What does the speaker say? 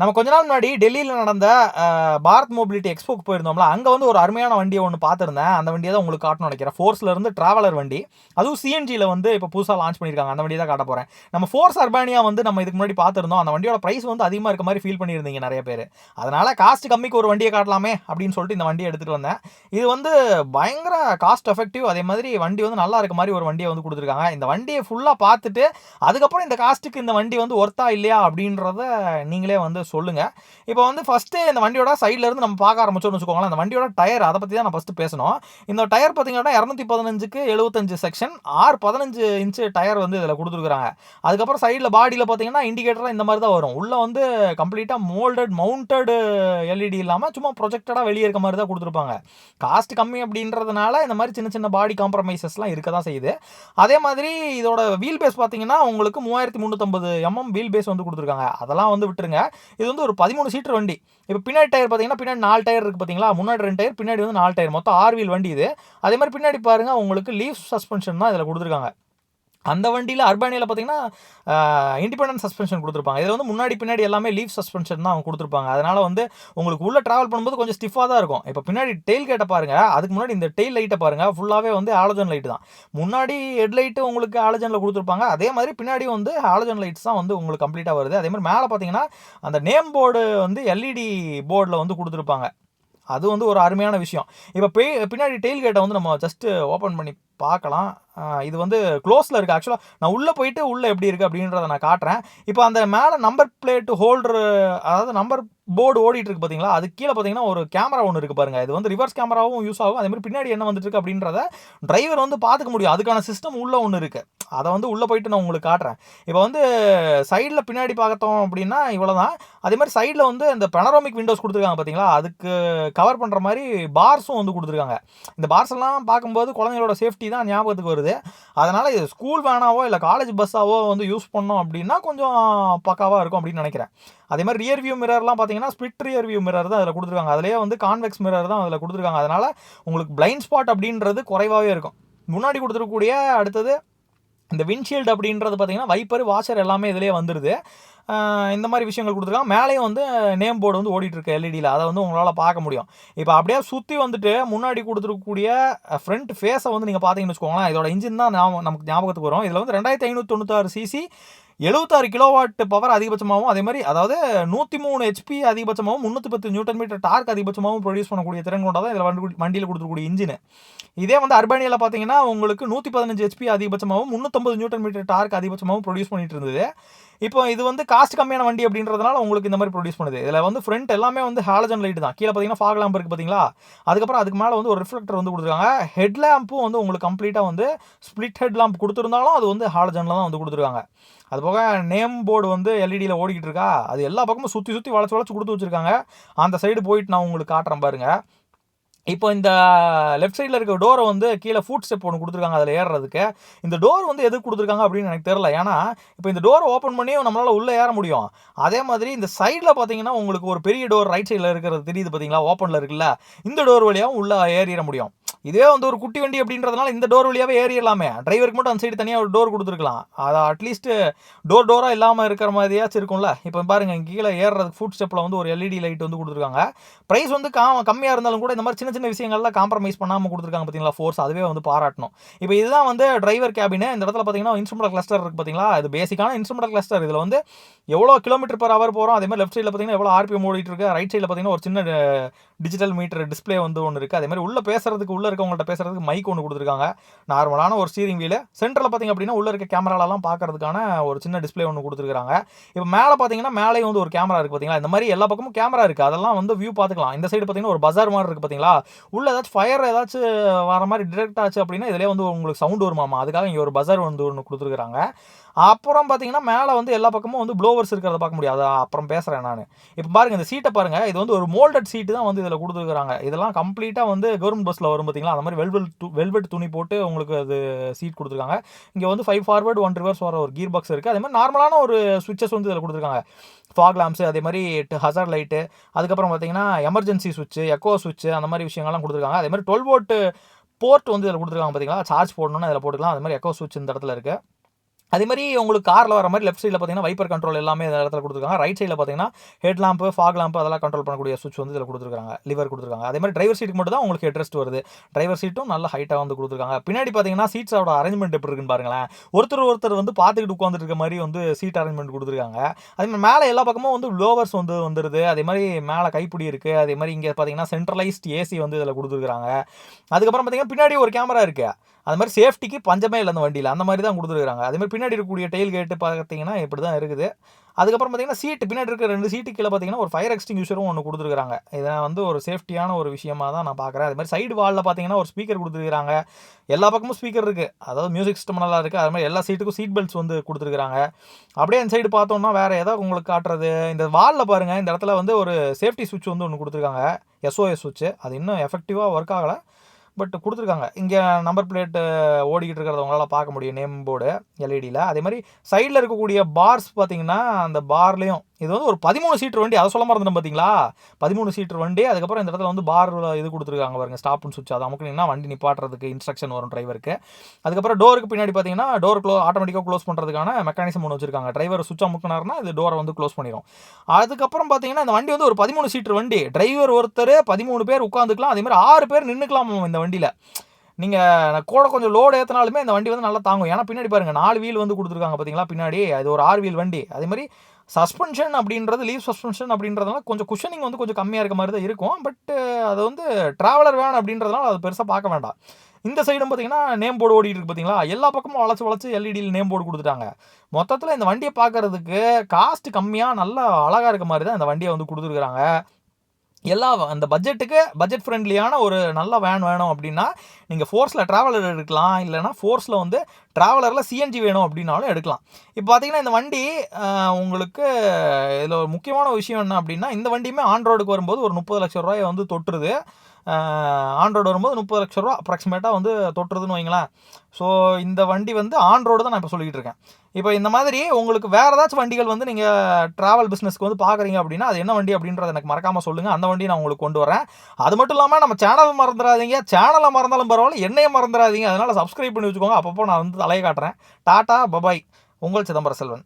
நம்ம கொஞ்ச நாள் முன்னாடி டெல்லியில் நடந்த பாரத் மொபிலிட்டி எக்ஸ்போக்கு போயிருந்தோம்ல அங்கே வந்து ஒரு அருமையான வண்டியை ஒன்று பார்த்துருந்தேன். அந்த வண்டியை தான் உங்களுக்கு காட்டணும் நினைக்கிறேன். ஃபோர்ஸ்லேருந்து இருந்து டிராவலர் வண்டி. அதுவும் சிஎன்ஜியில் வந்து இப்போ புதுசாக லான்ச் பண்ணியிருக்காங்க. அந்த வண்டி தான் காட்ட போகிறேன் நம்ம ஃபோர்ஸ் அர்பானியா வந்து நம்ம இதுக்கு முன்னாடி பார்த்துருந்தோம். அந்த வண்டியோட ப்ரைஸ் வந்து அதிகமாக இருக்க மாதிரி ஃபீல் பண்ணியிருந்தீங்க நிறைய பேர். அதனால் காஸ்ட் கம்மிக்கு ஒரு வண்டியை காட்டலாமே அப்படின்னு சொல்லிட்டு இந்த வண்டியை எடுத்துகிட்டு வந்தேன். இது வந்து பயங்கர காஸ்ட் எஃபெக்டிவ் அதே மாதிரி வண்டி வந்து நல்லா இருக்க மாதிரி ஒரு வண்டியை வந்து கொடுத்துருக்காங்க. இந்த வண்டியை ஃபுல்லாக பார்த்துட்டு அதுக்கப்புறம் இந்த காஸ்ட்டுக்கு இந்த வண்டி வந்து ஒர்த்தா இல்லையா அப்படின்றத நீங்களே வந்து சொல்லுங்கள் இப்போ வந்து ஃபஸ்ட்டு இந்த வண்டியோட சைட்லேருந்து நம்ம பார்க்க ஆரம்பிச்சோம்னு வச்சுக்கோங்களேன். அந்த வண்டியோட டயர் அதை பற்றி தான் நான் ஃபஸ்ட்டு பேசணும். இந்த டயர் பார்த்தீங்கன்னா இரநூத்தி பதினஞ்சுக்கு எழுபத்தஞ்சு செக்ஷன் ஆறு பதினஞ்சு இன்ச்சு டயர் வந்து இதில் கொடுத்துருக்குறாங்க. அதுக்கப்புறம் சைடில் பாடியில் பார்த்தீங்கன்னா இண்டிகேட்டராக இந்த மாதிரி தான் வரும். உள்ளே வந்து கம்ப்ளீட்டாக மோல்டட் மவுண்டடு எல்இடி இல்லாமல் சும்மா ப்ரொஜெக்டடாக வெளியே இருக்க மாதிரி தான் கொடுத்துருப்பாங்க. காஸ்ட் கம்மி அப்படின்றதுனால இந்த மாதிரி சின்ன சின்ன பாடி காம்ப்ரமைசஸ்லாம் இருக்க தான் செய்யுது. அதே மாதிரி இதோட வீல் பேஸ் பார்த்தீங்கன்னா உங்களுக்கு மூவாயிரத்தி முந்நூற்றம்பது எம்எம் வீல் பேஸ் வந்து கொடுத்துருக்காங்க. அதெல்லாம் வந்து விட்டுருங்க. இது வந்து ஒரு பதிமூணு சீட்டர் வண்டி. இப்போ பின்னாடி டயர் பார்த்தீங்கன்னா பின்னாடி நாலு டயர் இருக்குது பார்த்தீங்களா முன்னாடி ரெண்டு டயர் பின்னாடி வந்து நாலு டயர் மொத்தம் ஆறு வீல் வண்டி இது. அதே மாதிரி பின்னாடி பாருங்கள் உங்களுக்கு லீஃப் சஸ்பென்ஷன் தான் இதில் கொடுத்துருக்காங்க. அந்த வண்டியில் அர்பானியில் பார்த்தீங்கன்னா இண்டிபெண்டன்ட் சஸ்பென்ஷன் கொடுத்துருப்பாங்க. இதில் வந்து முன்னாடி பின்னாடி எல்லாமே லீஃப் சஸ்பென்ஷன் தான் அவங்க கொடுத்துருப்பாங்க. அதனால் வந்து உங்களுக்கு உள்ளே ட்ராவல் பண்ணும்போது கொஞ்சம் ஸ்டிஃபாக தான் இருக்கும். இப்போ பின்னாடி டெயில் கேட்ட பாருங்கள் அதுக்கு முன்னாடி இந்த டெயில் லைட்டை பாருங்கள் ஃபுல்லாகவே வந்து ஆலோஜன் லைட் தான். முன்னாடி ஹெட்லைட்டு உங்களுக்கு ஆலோஜனில் கொடுத்துருப்பாங்க. அதே மாதிரி பின்னாடி வந்து ஆலோஜன் லைட்ஸ் தான் வந்து உங்களுக்கு கம்ப்ளீட்டாக வருது. அதே மாதிரி மேலே பார்த்தீங்கன்னா அந்த நேம் போர்டு வந்து எல்இடி போர்டில் வந்து கொடுத்துருப்பாங்க. அது வந்து ஒரு அருமையான விஷயம். இப்போ பே பின்னாடி டெயில் கேட்டை வந்து நம்ம ஜஸ்ட்டு ஓப்பன் பண்ணி பார்க்கலாம். இது வந்து க்ளோஸில் இருக்குது ஆக்சுவலாக நான் உள்ளே போயிட்டு உள்ளே எப்படி இருக்குது அப்படின்றத நான் காட்டுறேன். இப்போ அந்த மேலே நம்பர் பிளேட் ஹோல்டர் அதாவது நம்பர் போர்டு ஓடிட்டு இருக்கு பார்த்தீங்களா அது கீழே பார்த்தீங்கன்னா ஒரு கேமரா ஒன்று இருக்குது பாருங்கள் இது வந்து ரிவர்ஸ் கேமராவும் யூஸ் ஆகும். அதே மாதிரி பின்னாடி என்ன வந்துட்டு இருக்கு அப்படின்றத டிரைவர் வந்து பார்த்துக்க முடியும். அதுக்கான சிஸ்டம் உள்ளே ஒன்று இருக்குது அதை வந்து உள்ளே போயிட்டு நான் உங்களுக்கு காட்டுறேன். இப்போ வந்து சைடில் பின்னாடி பார்த்தோம் அப்படின்னா இவ்வளோ தான் அதே மாதிரி சைடில் வந்து இந்த பெனரோமிக் விண்டோஸ் கொடுத்துருக்காங்க பார்த்தீங்களா அதுக்கு கவர் பண்ணுற மாதிரி பார்ஸும் வந்து கொடுத்துருக்காங்க. இந்த பார்ஸ் எல்லாம் பார்க்கும்போது குழந்தைங்களோட சேஃப்டி தான் ஞாபகத்துக்கு வருது. அதனால் இது ஸ்கூல் வேனாவோ இல்லை காலேஜ் பஸ்ஸாவோ வந்து யூஸ் பண்ணோம் அப்படின்னா கொஞ்சம் பக்காவாக இருக்கும் அப்படின்னு நினைக்கிறேன். அதே மாதிரி ரியர் வியூ மிரர்லாம் பார்த்தீங்கன்னா ஸ்பிட் ரியர் வியூ மிரர் தான் அதில் கொடுத்துருக்காங்க. அதிலேயே வந்து கான்வெக்ஸ் மிரர் தான் அதில் கொடுத்துருக்காங்க. அதனால் உங்களுக்கு பிளைண்ட் ஸ்பாட் அப்படின்றது குறைவாகவே இருக்கும். முன்னாடி கொடுத்துருக்கக்கூடிய அடுத்தது இந்த விண்ட்ஷீல்டு அப்படின்றது பார்த்தீங்கன்னா வைப்பர் வாஷர் எல்லாமே இதிலே வந்துடுது இந்த மாதிரி விஷயங்கள் கொடுத்துருக்காங்க. மேலேயும் வந்து நேம் போர்டு வந்து ஓடிட்டுருக்கு எல்இடியில் அதை வந்து உங்களால் பார்க்க முடியும். இப்போ அப்படியே சுற்றி வந்துட்டு முன்னாடி கொடுத்துருக்கக்கூடிய ஃப்ரண்ட் ஃபேஸை வந்து நீங்கள் பார்த்தீங்கன்னு வச்சுக்கோங்களேன். இதோட இன்ஜின் தான் ஞாபகம் நமக்கு ஞாபகத்துக்கு வரும். இதில் வந்து ரெண்டாயிரத்தி ஐநூற்றி தொண்ணூத்தாறு சிசி எழுபத்தாறு கிலோவாட் பவர் அதிகபட்சமாகவும் அதே மாதிரி அதாவது நூற்றி மூணு ஹெச்பி அதிகபட்சமாகவும் முந்நூற்றி பத்து நியூட்டன் மீட்டர் டார்க் அதிகபட்சமாகவும் ப்ரொடியூஸ் பண்ணக்கூடிய திறன் கொண்டதான் இதில் வண்டி வண்டியில் கொடுத்துருக்கூடிய இன்ஜின் இதே வந்து அர்பானியில் பார்த்தீங்கன்னா உங்களுக்கு நூற்றி பதினஞ்சு ஹெச்பி அதிகபட்சமாகவும் முந்நூற்றம்பது நியூட்டன் மீட்டர் டார்க் அதிகபட்சமாகவும் ப்ரொடியூஸ் பண்ணிட்டு இருந்தது. இப்போ இது வந்து காஸ்ட் கம்மியான வண்டி அப்படின்றதுனால உங்களுக்கு இந்த மாதிரி ப்ரொடியூஸ் பண்ணுது. இதில் வந்து ஃப்ரண்ட் எல்லாமே வந்து ஹாலஜன் லைட் தான். கீழே பார்த்தீங்கன்னா ஃபாக் லேம்ப் இருக்குது பார்த்தீங்களா அதுக்கப்புறம் அதுக்கு மேலே வந்து ஒரு ரிஃப்ளெக்டர் வந்து கொடுத்துருக்காங்க. ஹெட் லேம்பும் வந்து உங்களுக்கு கம்ப்ளீட்டாக வந்து ஸ்ப்ளிட் ஹெட் லேம்ப் கொடுத்துருந்தாலும் அது வந்து ஹாலஜனில் தான் வந்து கொடுத்துருக்காங்க. அது போக நேம் போர்டு வந்து எல்இடியில் ஓடிக்கிட்டு இருக்கா அது எல்லா பக்கமும் சுற்றி சுற்றி வளைச்சு வளைச்சு கொடுத்து வச்சுருக்காங்க. அந்த சைடு போயிட்டு நான் உங்களுக்கு காட்டுறேன் பாருங்கள் இப்போ இந்த லெஃப்ட் சைடில் இருக்க டோரை வந்து கீழே ஃபுட் ஸ்டெப் ஒன்று கொடுத்துருக்காங்க அதில் ஏறுறதுக்கு. இந்த டோர் வந்து எதுக்கு கொடுத்துருக்காங்க அப்படின்னு எனக்கு தெரியல. ஏன்னா இப்போ இந்த டோரை ஓப்பன் பண்ணி நம்மளால் உள்ளே ஏற முடியும். அதே மாதிரி இந்த சைடில் பார்த்தீங்கன்னா உங்களுக்கு ஒரு பெரிய டோர் ரைட் சைடில் இருக்கிறது தெரியுது பார்த்தீங்களா? ஓப்பனில் இருக்குல்ல. இந்த டோர் வழியாகவும் உள்ளே ஏறிட முடியும். இதே வந்து ஒரு குட்டி வண்டி அப்படின்றதுனால இந்த டோர் வழியாகவே ஏறிடலாமே. டிரைவருக்கு மட்டும் அந்த சைடு தனியாக ஒரு டோர் கொடுத்துருக்கலாம். அது அட்லீஸ்ட் டோர் டோராக இல்லாமல் இருக்கிற மாதிரியாச்சும் இருக்கும்ல. இப்போ பாருங்க கீழே ஏறுறதுக்கு ஃபுட் ஸ்டெப்பில் வந்து ஒரு எல்இடி லைட் வந்து கொடுத்துருக்காங்க. ப்ரைஸ் வந்து கா கம்மியாக இருந்தாலும் கூட இந்த மாதிரி சின்ன சின்ன விஷயங்கள்லாம் காம்ப்ரமைஸ் பண்ணாமல் கொடுத்துருக்காங்க பார்த்தீங்களா ஃபோர்ஸ் அதுவே வந்து பாராட்டணும். இப்போ இதுதான் வந்து டிரைவர் கேபின் இந்த இடத்துல பார்த்தீங்கன்னா இன்ஸ்ட்ருமெண்ட் கிளஸ்டர் இருக்குது பார்த்தீங்களா இது பேசிக்கான இன்ஸ்ட்ருமெண்ட் கிளஸ்டர் இதில் வந்து எவ்வளோ கிலோமீட்டர் பர் ஹவர் போகிறோம் அதே மாதிரி லெஃப்ட் சைடில் பார்த்தீங்கன்னா எவ்வளோ ஆர்பிஎம் ஓடிட்டு இருக்கு? ரைட் சைடில் பார்த்தீங்கன்னா ஒரு சின்ன டிஜிட்டல் மீட்டர் டிஸ்ப்ளே வந்து ஒன்று இருக்குது அதே மாதிரி உள்ளே பேசுறதுக்கு உள்ளே இருக்கவங்கள்ட்ட பேசுறதுக்கு மைக் ஒன்று கொடுத்துருக்காங்க. நார்மலான ஒரு ஸ்டீரிங் வீலு சென்டரில் பார்த்தீங்க அப்படின்னா உள்ளே இருக்க கேமராலலாம் பார்க்கறதுக்கான ஒரு சின்ன டிஸ்பிளே ஒன்று கொடுத்துருக்காங்க. இப்போ மேலே பார்த்தீங்கன்னா மேலே வந்து ஒரு கேமரா இருக்குது பார்த்தீங்களா? இந்த மாதிரி எல்லா பக்கமும் கேமரா இருக்குது அதெல்லாம் வந்து வியூ பார்த்துக்கலாம். இந்த சைடு பார்த்தீங்கன்னா ஒரு பஜார் மாதிரி இருக்குது பார்த்தீங்களா? உள்ள ஏதாச்சும் ஃபயர் ஏதாச்சும் வர மாதிரி டிரெக்ட் ஆச்சு அப்படின்னா இதிலே வந்து உங்களுக்கு சவுண்ட் வருமாமா? அதுக்காக இங்கே ஒரு பஜார் வந்து ஒன்று கொடுத்துருக்காங்க. அப்புறம் பார்த்தீங்கன்னா மேலே வந்து எல்லா பக்கமும் வந்து ப்ளோவர்ஸ் இருக்கிறத பார்க்க முடியாது அப்புறம் பேசுகிறேன் நான். இப்போ பாருங்கள் இந்த சீட்டை பாருங்கள் இது வந்து ஒரு மோல்டட் சீட்டு தான் வந்து இதில் கொடுத்துருக்குறாங்க. இதெல்லாம் கம்ப்ளீட்டாக வந்து கவர்மெண்ட் பஸ்ஸில் வரும் பார்த்தீங்களா அந்த மாதிரி வெல்வெட் து வெல்வெட் துணி போட்டு உங்களுக்கு அது சீட் கொடுத்துருக்காங்க. இங்கே வந்து ஃபைவ் ஃபார்வர்டு ஒன் ரிவர்ஸ் வர ஒரு கீர் பாக்ஸ் இருக்குது அதே மாதிரி நார்மலான ஒரு சுவிச்சஸ் வந்து இதில் கொடுத்துருக்காங்க. ஃபாக் லாம்ப்ஸ் அதே மாதிரி ஹசர் லைட்டு அதுக்கப்புறம் பார்த்தீங்கன்னா எமர்ஜென்சி சுவிட்ச் எக்கோ சுவிட்ச் அந்த மாதிரி விஷயங்கள்லாம் கொடுத்துருக்காங்க. அதே மாதிரி டுவெல் வோல்ட் போர்ட் வந்து இதில் கொடுத்துருக்காங்க பார்த்தீங்களா சார்ஜ் போடணும்னு இதில் போட்டுக்கலாம். அது மாதிரி எக்கோ சுவிட்ச் இந்த இடத்துல இருக்குது அதே மாதிரி உங்களுக்கு காரில் வர மாதிரி லெஃப்ட் சைடில் பார்த்தீங்கன்னா வைப்பர் கண்ட்ரோல் எல்லாமே இந்த இடத்துல கொடுத்துருக்காங்க. ரைட் சைடில் பார்த்தீங்கன்னா ஹெட் லாம்பு ஃபாக் லாம்பு அதெல்லாம் கண்ட்ரோல் பண்ணக்கூடிய சுவிட்ச் வந்து இதில் கொடுத்துருக்காங்க. லிவர் கொடுத்துருக்காங்க. அதே மாதிரி டிரைவர் சீட்டுக்கு மட்டும் தான் உங்களுக்கு ஹெட்ரெஸ்ட் வருது. டிரைவர் சீட்டும் நல்ல ஹைட்டாக வந்து கொடுத்துருக்காங்க. பின்னாடி பார்த்தீங்கன்னா சீட்ஸோட அரேஞ்ச்மெண்ட் எப்படி இருக்குன்னு பாருங்களேன். ஒருத்தர் ஒருத்தர் வந்து பார்த்துக்கிட்டு உட்காந்துட்டு இருக்க மாதிரி வந்து சீட் அரேஞ்ச்மெண்ட் கொடுத்துருக்காங்க. அதே மாதிரி மேலே எல்லா பக்கமும் வந்து லோவர்ஸ் வந்து வந்துடுது அதே மாதிரி மேலே கைப்பிடி இருக்குது அதே மாதிரி இங்கே பார்த்தீங்கன்னா சென்ட்ரலைஸ்ட் ஏசி வந்து இதில் கொடுத்துருக்காங்க. அதுக்கப்புறம் பார்த்தீங்கன்னா பின்னாடி ஒரு கேமரா இருக்குது அது மாதிரி சேஃப்டிக்கு பஞ்சமே இல்லை அந்த வண்டியில். அந்த மாதிரி தான் கொடுத்துருக்காங்க. அதே மாதிரி பின்னாடி இருக்கக்கூடிய டெயில் கேட்டு பார்த்தீங்கன்னா இப்படி தான் இருக்குது. அதுக்கப்புறம் பார்த்தீங்கன்னா சீட்டு பின்னாடி இருக்கிற ரெண்டு சீட்டு கீழே பார்த்தீங்கன்னா ஒரு ஃபயர் எக்ஸ்டிங்யூஷரும் ஒன்று கொடுத்துருக்காங்க. இதை வந்து ஒரு சேஃப்டியான ஒரு விஷயமாக தான் நான் பார்க்குறேன். அது மாதிரி சைடு வாலில் பார்த்தீங்கன்னா ஒரு ஸ்பீக்கர் கொடுத்துருக்காங்க. எல்லா பக்கமும் ஸ்பீக்கர் இருக்குது அதாவது மியூசிக் சிஸ்டம் நல்லா இருக்குது அது மாதிரி எல்லா சீட்டுக்கும் சீட் பெல்ட்ஸ் வந்து கொடுத்துருக்காங்க. அப்படியே அந்த சைடு பார்த்தோம்னா வேறு ஏதாவது உங்களுக்கு காட்டுறது. இந்த வாலில் பாருங்கள் இந்த இடத்துல வந்து ஒரு சேஃப்டி சுவிட்ச் வந்து ஒன்று கொடுத்துருக்காங்க. எஸ்ஓஎஸ் சுவிட்ச் அது இன்னும் எஃபெக்டிவாக ஒர்க் ஆகலை. பட் கொடுத்துருக்காங்க. இங்கே நம்பர் பிளேட்டு ஓடிக்கிட்டு இருக்கிறத உங்களால் பார்க்க முடியும். நேம் போர்டு எல்இடியில் அதே மாதிரி சைடில் இருக்கக்கூடிய பார்ஸ் பார்த்தீங்கன்னா அந்த பார்லேயும் இது வந்து ஒரு பதிமூணு சீட்டர் வண்டி அதை சொல்ல மறந்துட்டோம் பார்த்தீங்களா பதிமூணு சீட்டர் வண்டி அதுக்கப்புறம் இந்த இடத்துல வந்து பார் இது கொடுத்துருக்காங்க பாருங்க ஸ்டாப்னு சுவிட்ச் அதை அமுக்குனீங்கன்னா வண்டி நிப்பாட்டுறதுக்கு இன்ஸ்ட்ரக்ஷன் வரும் டிரைவருக்கு அதுக்கப்புறம் டோருக்கு பின்னாடி பார்த்தீங்கன்னா டோர் க்ளோ ஆட்டோமேட்டிக்காக க்ளோஸ் பண்ணுறதுக்கான மெக்கானிசம் ஒன்று வச்சிருக்காங்க. டிரைவர் சுவிட்ச் அமுக்குனாருன்னா இது டோரை வந்து க்ளோஸ் பண்ணிடும் அதுக்கப்புறம் பார்த்தீங்கன்னா இந்த வண்டி வந்து ஒரு பதிமூணு சீட்டர் வண்டி. டிரைவர் ஒருத்தர் பதிமூணு பேர் உட்காந்துக்கலாம் அதேமாதிரி ஆறு பேர் நின்றுக்கலாம் இந்த வண்டியில்? நீங்கள் கூட கொஞ்சம் லோடு ஏற்றினாலுமே இந்த வண்டி வந்து நல்லா தாங்கும். ஏன்னா பின்னாடி பாருங்கள் நாலு வீல் வந்து கொடுத்துருக்காங்க பார்த்தீங்களா பின்னாடி. அது ஒரு ஆறு வீல் வண்டி. அதே மாதிரி சஸ்பென்ஷன் அப்படின்றது லீவ் சஸ்பென்ஷன் அப்படின்றதுனால கொஞ்சம் குஷனிங் வந்து கொஞ்சம் கம்மியாக இருக்க மாதிரி தான் இருக்கும். பட் அது வந்து ட்ராவலர் வேன் அப்படின்றதுனால அது பெருசாக பார்க்க வேண்டாம். இந்த சைடும் பார்த்தீங்கன்னா நேம் போர்டு ஓடிட்டு இருக்கு பார்த்தீங்களா? எல்லா பக்கமும் வளச்சு வளச்சு எல்இடியில் நேம் போர்டு கொடுத்துட்டாங்க. மொத்தத்தில் இந்த வண்டியை பார்க்கறதுக்கு காஸ்ட் கம்மியாக நல்லா அழகாக இருக்க மாதிரி தான் இந்த வண்டியை வந்து கொடுத்துருக்குறாங்க. எல்லா அந்த பட்ஜெட்டுக்கு பட்ஜெட் ஃப்ரெண்ட்லியான ஒரு நல்ல வேன் வேணும் அப்படின்னா நீங்கள் ஃபோர்ஸில் ட்ராவலர் எடுக்கலாம். இல்லைனா ஃபோர்ஸில் வந்து ட்ராவலரில் சிஎன்ஜி வேணும் அப்படின்னாலும் எடுக்கலாம். இப்போ பார்த்தீங்கன்னா இந்த வண்டி உங்களுக்கு இதில் ஒரு முக்கியமான விஷயம் என்ன அப்படின்னா இந்த வண்டியுமே ஆன் ரோடுக்கு வரும்போது ஒரு முப்பது லட்சம் ரூபாயை வந்து தொட்டுருது. ஆண்ட்ராய்டு வரும்போது முப்பது லட்ச ரூபா அப்ராக்சிமேட்டாக வந்து தொட்டுறதுன்னு வைங்களேன். ஸோ இந்த வண்டி வந்து ஆன் தான் நான் இப்போ சொல்லிக்கிட்டு இருக்கேன். இப்போ இந்த மாதிரி உங்களுக்கு வேறு ஏதாச்சும் வண்டிகள் வந்து நீங்கள் ட்ராவல் பிஸ்னஸ்க்கு வந்து பார்க்குறீங்க அப்படின்னா அது என்ன வண்டி அப்படின்றத எனக்கு மறக்காமல் சொல்லுங்கள் அந்த வண்டி நான் உங்களுக்கு கொண்டு வரேன். அது மட்டும் இல்லாமல் நம்ம சேனலை மறந்துடாதீங்க. சேனலை மறந்தாலும் பரவாயில்ல என்னையும் மறந்துடாதீங்க. அதனால் சப்ஸ்கிரைப் பண்ணி வச்சுக்கோங்க. அப்பப்போ நான் வந்து தலையை காட்டுறேன். டாட்டா பபாய் உங்கள் சிதம்பர செல்வன்.